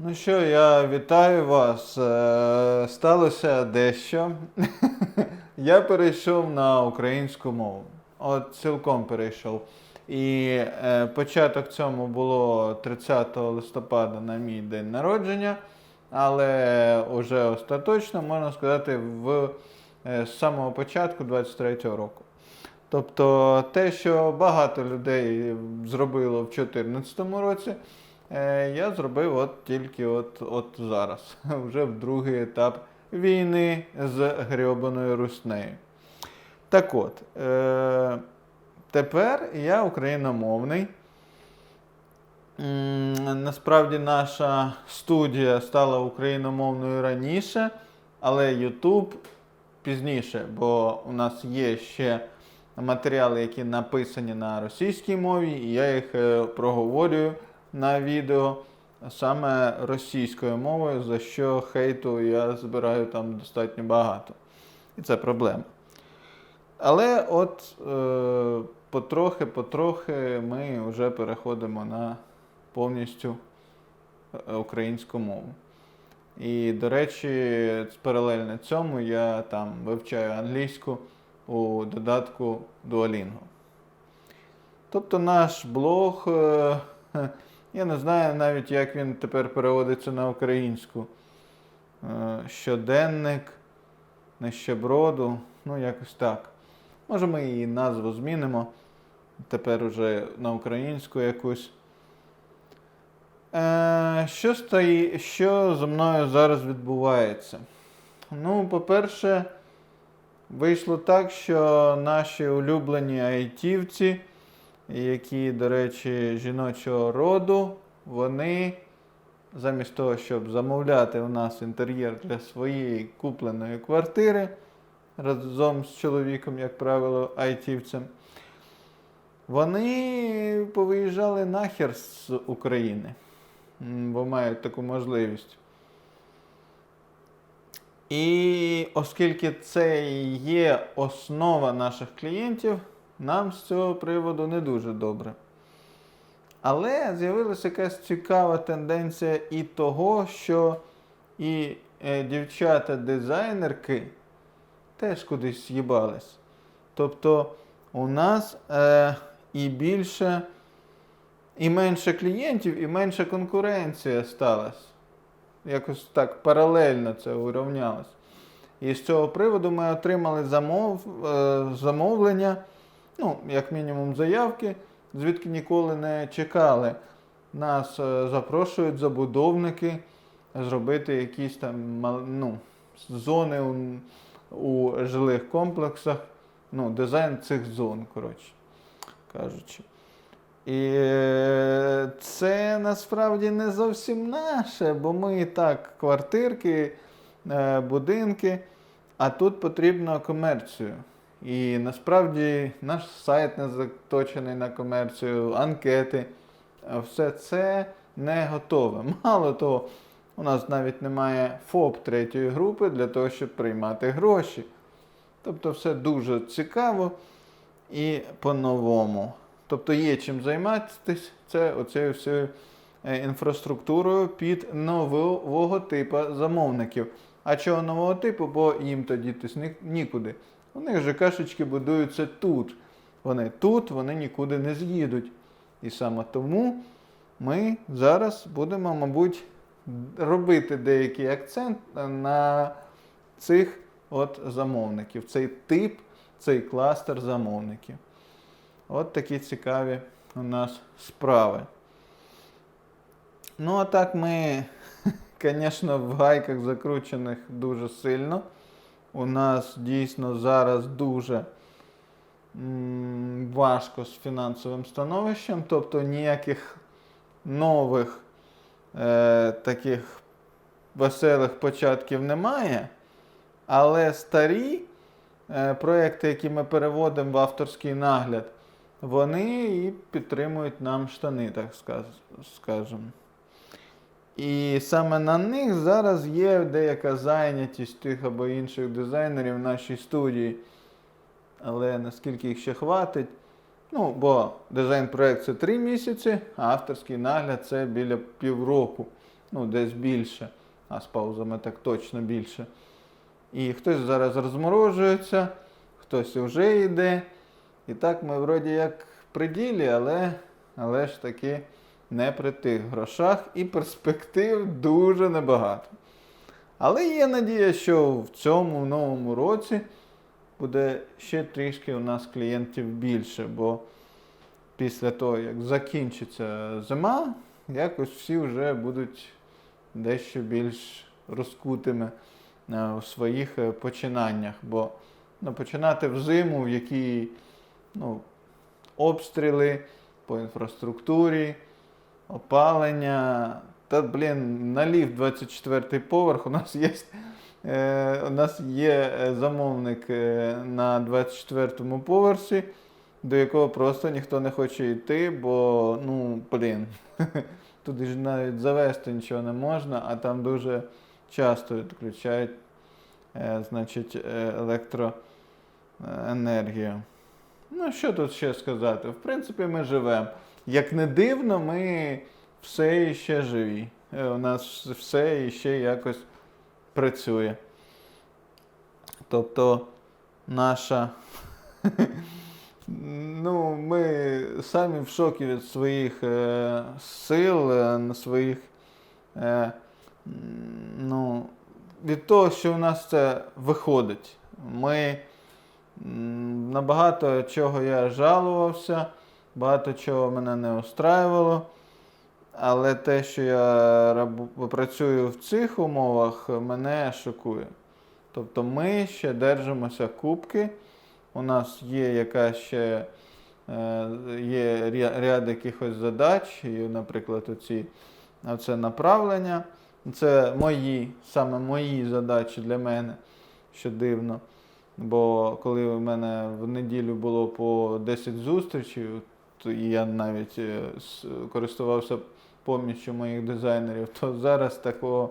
Ну що, я вітаю вас. Е, Сталося дещо. Я перейшов на українську мову. От цілком перейшов. І е, початок цьому було 30 листопада на мій день народження, але вже остаточно, можна сказати, в, е, з самого початку 23-го року. Тобто те, що багато людей зробило в 2014 році, я зробив от тільки от, от зараз, вже в другий етап війни з грьобаною руснею. Так от, е, тепер я україномовний. Насправді наша студія стала україномовною раніше, але YouTube пізніше, бо у нас є ще матеріали, які написані на російській мові, і я їх е, проговорюю на відео саме російською мовою, за що хейту я збираю там достатньо багато. І це проблема. Але от е, потрохи-потрохи ми вже переходимо на повністю е, українську мову. І, до речі, паралельно цьому я там вивчаю англійську у додатку Duolingo. Тобто наш блог, е, я не знаю навіть, як він тепер переводиться на українську. Е, Щоденник, нищеброду, ну якось так. Може ми її назву змінимо. Тепер уже на українську якусь. Е, що, стої, що зі мною зараз відбувається? Ну, по-перше, вийшло так, що наші улюблені айтівці, які, до речі, жіночого роду, вони замість того, щоб замовляти у нас інтер'єр для своєї купленої квартири разом з чоловіком, як правило, айтівцем, вони повиїжджали нахер з України, бо мають таку можливість. І оскільки це є основа наших клієнтів, нам з цього приводу не дуже добре. Але з'явилася якась цікава тенденція і того, що і е, дівчата-дизайнерки теж кудись з'їбались. Тобто у нас е, і більше, і менше клієнтів, і менша конкуренція сталася. Якось так паралельно це урівнялось. І з цього приводу ми отримали замов, е, замовлення, ну, як мінімум, заявки, звідки ніколи не чекали. Нас е, запрошують забудовники зробити якісь там ну, зони у, у жилих комплексах, ну, дизайн цих зон, коротше кажучи. І е, це насправді не зовсім наше, бо ми і так квартирки, е, будинки, а тут потрібно комерцію. І насправді наш сайт не заточений на комерцію, анкети, все це не готове. Мало того, у нас навіть немає ФОП третьої групи для того, щоб приймати гроші. Тобто все дуже цікаво і по-новому. Тобто є чим займатися, це оцею всією е, інфраструктурою під нового типу замовників. А чого нового типу? Бо їм тоді тись нікуди. У них же кашечки будуються тут. Вони тут, вони нікуди не з'їдуть. І саме тому ми зараз будемо, мабуть, робити деякий акцент на цих от замовників, цей тип, цей кластер замовників. От такі цікаві у нас справи. Ну, а так ми, звісно, в гайках закручених дуже сильно. У нас дійсно зараз дуже важко з фінансовим становищем, тобто ніяких нових е, таких веселих початків немає. Але старі е, проекти, які ми переводимо в авторський нагляд, вони і підтримують нам штани, так скажемо. І саме на них зараз є деяка зайнятість тих або інших дизайнерів в нашій студії. Але наскільки їх ще хватить. Ну, бо дизайн-проект це 3 місяці, а авторський нагляд це біля півроку. ну, десь більше, а з паузами так точно більше. І хтось зараз розморожується, хтось вже йде. І так ми вроді як при ділі, але, але ж таки не при тих грошах і перспектив дуже небагато. Але є надія, що в цьому новому році буде ще трішки у нас клієнтів більше, бо після того, як закінчиться зима, якось всі вже будуть дещо більш розкутими е, у своїх е, починаннях. Бо ну, починати в зиму, в якій ну, обстріли по інфраструктурі, опалення. Та, блін, на ліфт 24 поверх у нас є. Е, у нас є е, замовник е, на 24 поверсі, до якого просто ніхто не хоче йти, бо, ну, блін, туди ж навіть завести нічого не можна, а там дуже часто відключають значить, електроенергію. Ну, що тут ще сказати? В принципі, ми живемо. Як не дивно, ми все ще живі. Е, У нас все ще якось працює. Тобто наша. Ну, ми самі в шокі від своїх е, сил, е, своїх. Е, ну, від того, що у нас це виходить. Ми на багато чого я жалувався, багато чого мене не устраювало. Але те, що я працюю в цих умовах, мене шокує. Тобто ми ще держимося кубки. У нас є якась ще е, є ряд якихось задач, і, наприклад, оці, оце направлення. Це мої, саме мої задачі для мене, що дивно. Бо коли у мене в неділю було по 10 зустрічей, то я навіть е, користувався поміччю моїх дизайнерів, то зараз такого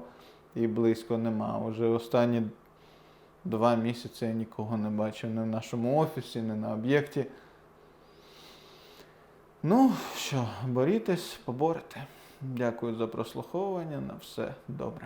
і близько нема. Уже останні два місяці я нікого не бачив ні в нашому офісі, ні на об'єкті. Ну що, борітесь, поборете. Дякую за прослуховування. На все добре.